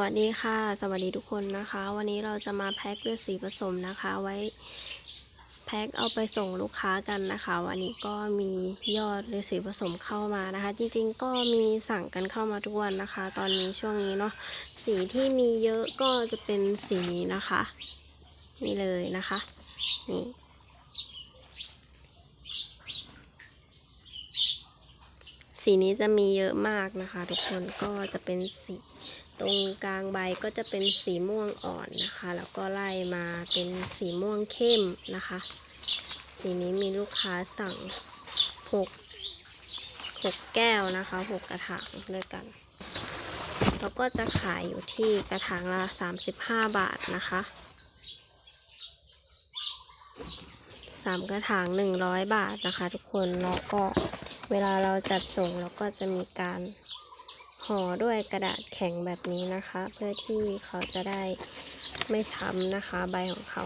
วัสดีค่ะ สวัสดีทุกคนนะคะ วันนี้เราจะมาแพ็คเลือดสีผสมนะคะไว้แพ็คเอาไปส่งลูกค้ากันนะคะ วันนี้ก็มียอดเลือดสีผสมเข้ามานะคะ จริงๆก็มีสั่งกันเข้ามาทุกวันนะคะ ตอนนี้ช่วงนี้เนาะสีที่มีเยอะก็จะเป็นสีนี้นะคะนี่เลยนะคะนี่สีนี้จะมีเยอะมากนะคะ ทุกคนก็จะเป็นสี ตรงกลางใบก็จะเป็นสีม่วงอ่อนนะคะ แล้วก็ไล่มาเป็นสีม่วงเข้มนะคะ สีนี้มีลูกค้าสั่งหกหกแก้วนะคะหกกระถางด้วยกัน แล้วก็จะขายอยู่ที่กระถางละ35บาทนะคะสามกระถาง100บาทนะคะ ทุกคนแล้วก็เวลาเราจัดส่งเราก็จะมีการ ห่อด้วยกระดาษแข็งแบบนี้นะคะ เพื่อที่เขาจะได้ไม่ช้ำนะคะ ใบของเขา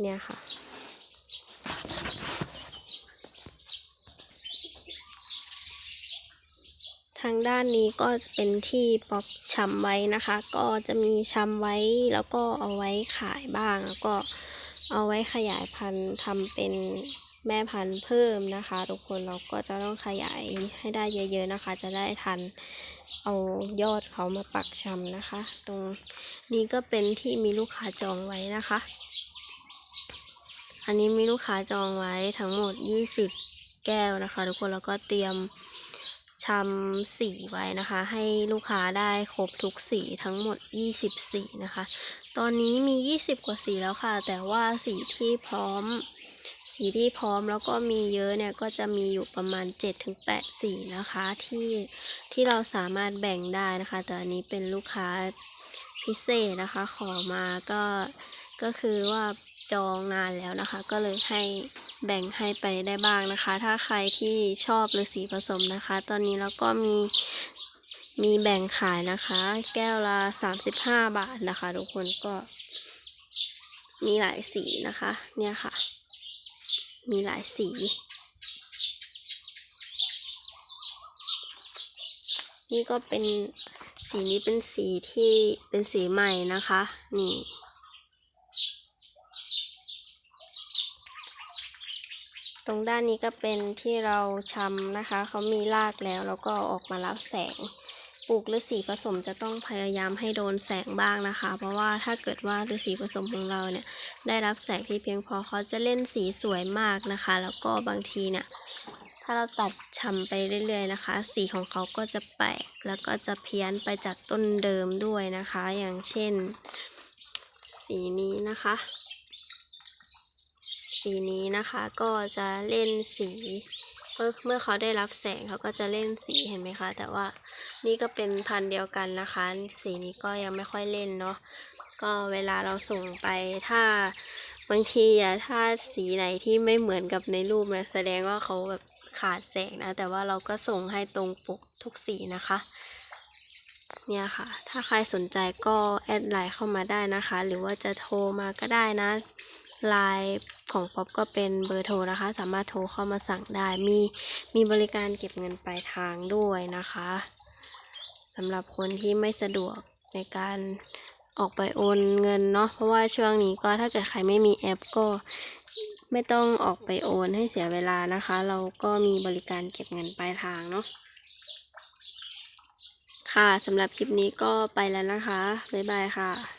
เนี่ยค่ะ ทางด้านนี้ก็จะเป็นที่ปอปชำไว้นะคะ ก็จะมีชำไว้แล้วก็เอาไว้ขายบ้างแล้วก็เอาไว้ขยายพันธุ์ทำเป็น แม่พันธุ์เพิ่มนะคะ ทุกคนเราก็จะต้องขยายให้ได้เยอะ ๆนะคะ จะได้ทันเอายอดเขามาปักชำนะคะ ตรงนี้ก็เป็นที่มีลูกค้าจองไว้นะคะ อันนี้มีลูกค้าจองไว้ทั้งหมด 20 แก้วนะคะ ทุกคนแล้วก็เตรียมชำสีไว้นะคะ ให้ลูกค้าได้ครบทุกสีทั้งหมด 20 สีนะคะ ตอนนี้มี 20 กว่าสีแล้วค่ะ แต่ว่าสีที่พร้อม สีที่พร้อมแล้วก็มีเยอะเนี่ยก็จะมีอยู่ประมาณ 7-8 สีนะคะ ที่ที่เราสามารถแบ่งได้นะคะ แต่อันนี้เป็นลูกค้าพิเศษนะคะ ขอมาก็ก็คือว่าจองนานแล้วนะคะ ก็เลยให้แบ่งให้ไปได้บ้างนะคะ ถ้าใครที่ชอบฤาษีผสมนะคะ ตอนนี้เราก็มีมีแบ่งขายนะคะ แก้วละ 35 บาทนะคะ ทุกคนก็มีหลายสีนะคะ เนี่ยค่ะ มีหลายสี นี่ก็เป็นสีนี้เป็นสีที่เป็นสีใหม่นะคะ นี่ตรงด้านนี้ก็เป็นที่เราชำนะคะ เขามีรากแล้วแล้วก็ออกมารับแสง ปลูกฤาษีผสมจะต้องพยายามให้โดนแสงบ้างนะคะ เพราะว่าถ้าเกิดว่าฤาษีผสมของเราเนี่ยได้รับแสงที่เพียงพอเขาจะเล่นสีสวยมากนะคะ แล้วก็บางทีเนี่ยถ้าเราตัดชำไปเรื่อย ๆ นะคะ สีของเขาก็จะแปลกแล้วก็จะเพี้ยนไปจากต้นเดิมด้วยนะคะ อย่างเช่น สีนี้นะคะ สีนี้นะคะก็จะเล่นสี เมื่อเมื่อเขาได้รับแสงเขาก็จะเล่นสีเห็นไหมคะ แต่ว่านี่ก็เป็นพันธุ์เดียวกันนะคะ สีนี้ก็ยังไม่ค่อยเล่นเนาะก็เวลาเราส่งไปถ้าบางทีอะถ้าสีไหนที่ไม่เหมือนกับในรูปเลยแสดงว่าเขาแบบขาดแสงนะ แต่ว่าเราก็ส่งให้ตรงปกทุกสีนะคะ เนี่ยค่ะ ถ้าใครสนใจก็แอดไลน์เข้ามาได้นะคะ หรือว่าจะโทรมาก็ได้นะ ไลน์ของป๊อปก็เป็นเบอร์โทรนะคะ สามารถโทรเข้ามาสั่งได้ มีมีบริการเก็บเงินปลายทางด้วยนะคะสำหรับคนที่ไม่สะดวกในการออกไปโอนเงินเนาะเพราะว่าช่วงนี้ก็ถ้าเกิดใครไม่มีแอปก็ไม่ต้องออกไปโอนให้เสียเวลานะคะ เราก็มีบริการเก็บเงินปลายทางเนาะค่ะสำหรับคลิปนี้ก็ไปแล้วนะคะ บ๊ายบายค่ะ